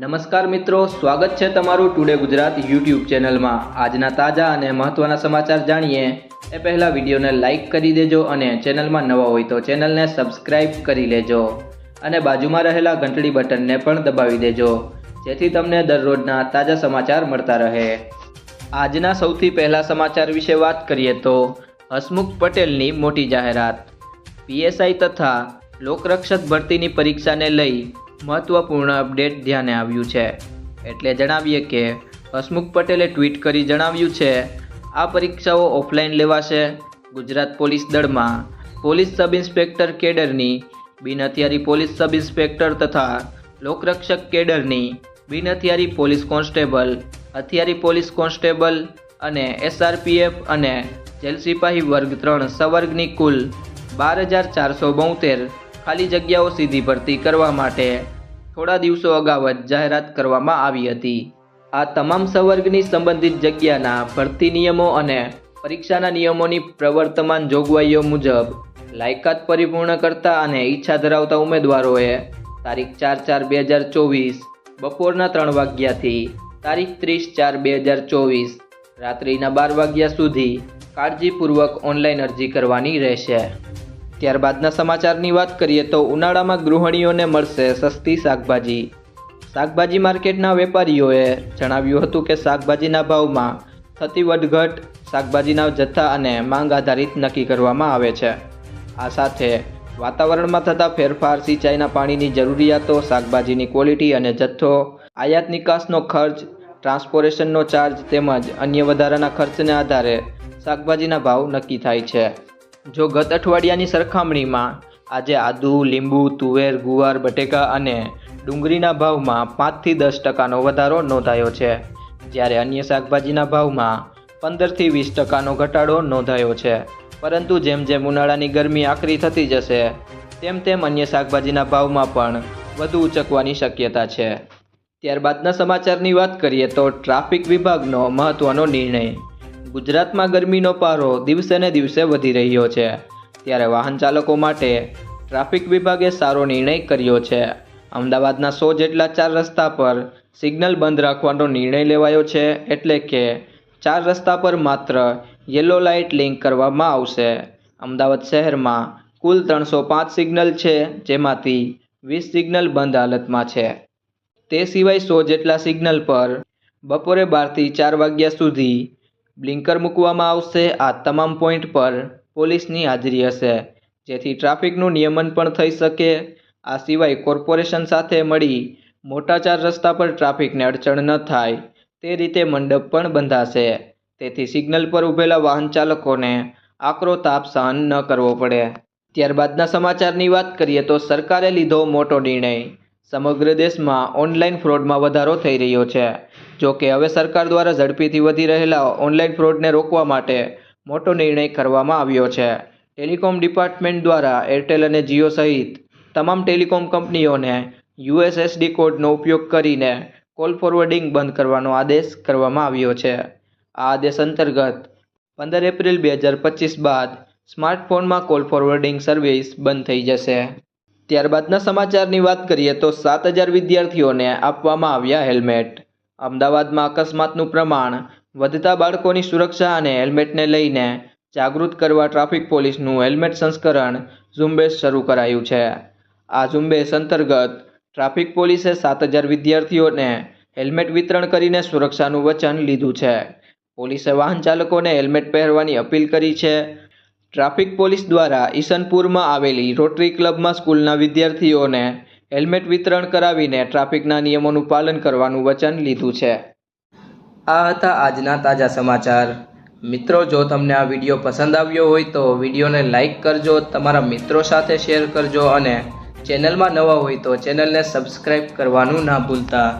નમસ્કાર મિત્રો, સ્વાગત છે તમારું ટુડે ગુજરાત યુટ્યુબ ચેનલમાં. આજના તાજા અને મહત્ત્વના સમાચાર જાણીએ. એ પહેલાં વિડીયોને લાઇક કરી દેજો અને ચેનલમાં નવા હોય તો ચેનલને સબસ્ક્રાઇબ કરી લેજો. અને બાજુમાં રહેલા ઘંટડી બટનને પણ દબાવી દેજો. જેથી તમને દરરોજના તાજા સમાચાર મળતા રહે. આજના સૌથી પહેલા સમાચાર વિશે વાત કરીએ તો, હસમુખ પટેલની મોટી જાહેરાત. પીએસઆઈ તથા લોકરક્ષક ભરતીની પરીક્ષાને લઈ મહત્વપૂર્ણ અપડેટ ધ્યાને આવ્યું છે. એટલે જણાવીએ કે, હસમુખ પટેલે ટ્વીટ કરી જણાવ્યું છે, આ પરીક્ષાઓ ઓફલાઈન લેવાશે. ગુજરાત પોલીસ દળમાં પોલીસ સબ ઇન્સ્પેક્ટર કેડરની બિન હથિયારી પોલીસ સબ ઇન્સ્પેક્ટર તથા લોકરક્ષક કેડરની બિન હથિયારી પોલીસ કોન્સ્ટેબલ, હથિયારી પોલીસ કોન્સ્ટેબલ અને એસઆરપીએફ અને જેલ સિપાહી વર્ગ ત્રણ સવર્ગની કુલ બાર હજાર ચારસો બોતેર ખાલી જગ્યાઓ સીધી ભરતી કરવા માટે થોડા દિવસો અગાઉ જ જાહેરાત કરવામાં આવી હતી. આ તમામ સવર્ગની સંબંધિત જગ્યાના ભરતી નિયમો અને પરીક્ષાના નિયમોની પ્રવર્તમાન જોગવાઈઓ મુજબ લાયકાત પરિપૂર્ણ કરતા અને ઈચ્છા ધરાવતા ઉમેદવારોએ તારીખ ચાર ચાર બે હજાર ચોવીસ, બપોરના ત્રણ વાગ્યાથી તારીખ ત્રીસ ચાર બે હજાર ચોવીસ, રાત્રિના બાર વાગ્યા સુધી કાળજીપૂર્વક ઓનલાઈન અરજી કરવાની રહેશે. ત્યારબાદના સમાચારની વાત કરીએ તો ઉનાળામાં ગૃહિણીઓને મળશે સસ્તી શાકભાજી. શાકભાજી માર્કેટના વેપારીઓએ જણાવ્યું હતું કે શાકભાજીના ભાવમાં થતી વધઘટ શાકભાજીના જથ્થા અને માંગ આધારિત નક્કી કરવામાં આવે છે. આ સાથે વાતાવરણમાં થતા ફેરફાર, સિંચાઈના પાણીની જરૂરિયાતો, શાકભાજીની ક્વોલિટી અને જથ્થો, આયાત નિકાસનો ખર્ચ ટ્રાન્સપોર્ટેશનનો ચાર્જ તેમજ અન્ય વધારાના ખર્ચને આધારે શાકભાજીના ભાવ નક્કી થાય છે. જો ગત અઠવાડિયાની સરખામણીમાં આજે આદુ, લીંબુ, તુવેર, ગુવાર, બટેકા અને ડુંગળીના ભાવમાં પાંચથી દસ ટકાનો વધારો નોંધાયો છે. જ્યારે અન્ય શાકભાજીના ભાવમાં પંદરથી વીસ ટકાનો ઘટાડો નોંધાયો છે. પરંતુ જેમ જેમ ઉનાળાની ગરમી આકરી થતી જશે, તેમ તેમ અન્ય શાકભાજીના ભાવમાં પણ વધુ ઉચકવાની શક્યતા છે. ત્યારબાદના સમાચારની વાત કરીએ તો ટ્રાફિક વિભાગનો મહત્ત્વનો નિર્ણય ગુજરાતમાં ગરમીનો પારો દિવસે ને દિવસે વધી રહ્યો છે. ત્યારે વાહન ચાલકો માટે ટ્રાફિક વિભાગે સારો નિર્ણય કર્યો છે. અમદાવાદના સો જેટલા ચાર રસ્તા પર સિગ્નલ બંધ રાખવાનો નિર્ણય લેવાયો છે એટલે કે ચાર રસ્તા પર માત્ર યલો લાઇટ લિંક કરવામાં આવશે. અમદાવાદ શહેરમાં કુલ ત્રણસો પાંચ સિગ્નલ છે, જેમાંથી વીસ સિગ્નલ બંધ હાલતમાં છે. તે સિવાય સો જેટલા સિગ્નલ પર બપોરે બારથી ચાર વાગ્યા સુધી બ્લિંકર મૂકવામાં આવશે. આ તમામ પોઈન્ટ પર પોલીસની હાજરી હશે. જેથી ટ્રાફિકનું નિયમન પણ થઈ શકે. આ સિવાય કોર્પોરેશન સાથે મળી મોટા ચાર રસ્તા પર ટ્રાફિકને અડચણ ન થાય. તે રીતે મંડપ પણ બંધાશે. તેથી સિગ્નલ પર ઊભેલા વાહન ચાલકોને આકરો તાપ સહન ન કરવો પડે. ત્યારબાદના સમાચારની વાત કરીએ તો સરકારે લીધો મોટો નિર્ણય. સમગ્ર દેશમાં ઓનલાઈન ફ્રોડમાં વધારો થઈ રહ્યો છે. જો કે હવે સરકાર દ્વારા ઝડપીથી વધી રહેલા ઓનલાઈન ફ્રોડને રોકવા માટે મોટો નિર્ણય કરવામાં આવ્યો છે. ટેલિકોમ ડિપાર્ટમેન્ટ દ્વારા એરટેલ અને જીઓ સહિત તમામ ટેલિકોમ કંપનીઓને યુએસએસડી કોડનો ઉપયોગ કરીને કોલ ફોરવર્ડિંગ બંધ કરવાનો આદેશ કરવામાં આવ્યો છે. આ આદેશ અંતર્ગત પંદર એપ્રિલ બે હજાર પચીસ બાદ સ્માર્ટફોનમાં કોલ ફોરવર્ડિંગ સર્વિસ બંધ થઈ જશે. ત્યારબાદના સમાચારની વાત કરીએ તો સાત હજાર વિદ્યાર્થીઓને આપવામાં આવ્યા હેલ્મેટ. અમદાવાદમાં અકસ્માતનું પ્રમાણ વધતા બાળકોની સુરક્ષા અને હેલ્મેટને લઈને જાગૃત કરવા ટ્રાફિક પોલીસનું હેલ્મેટ સંસ્કરણ ઝુંબેશ શરૂ કરાયું છે. આ ઝુંબેશ અંતર્ગત ટ્રાફિક પોલીસે સાત હજાર વિદ્યાર્થીઓને હેલ્મેટ વિતરણ કરીને સુરક્ષાનું વચન લીધું છે. પોલીસે વાહન ચાલકોને હેલ્મેટ પહેરવાની અપીલ કરી છે. ટ્રાફિક પોલીસ દ્વારા ઈસનપુરમાં આવેલી રોટરી ક્લબમાં સ્કૂલના વિદ્યાર્થીઓને હેલ્મેટ વિતરણ કરાવીને ટ્રાફિકના નિયમોનું પાલન કરવાનું વચન લીધું છે. આ હતા આજના તાજા સમાચાર. મિત્રો, જો તમને આ વીડિયો પસંદ આવ્યો હોય તો વિડીયોને લાઇક કરજો, તમારા મિત્રો સાથે શેર કરજો અને ચેનલમાં નવા હોય તો ચેનલને સબસ્ક્રાઈબ કરવાનું ના ભૂલતા.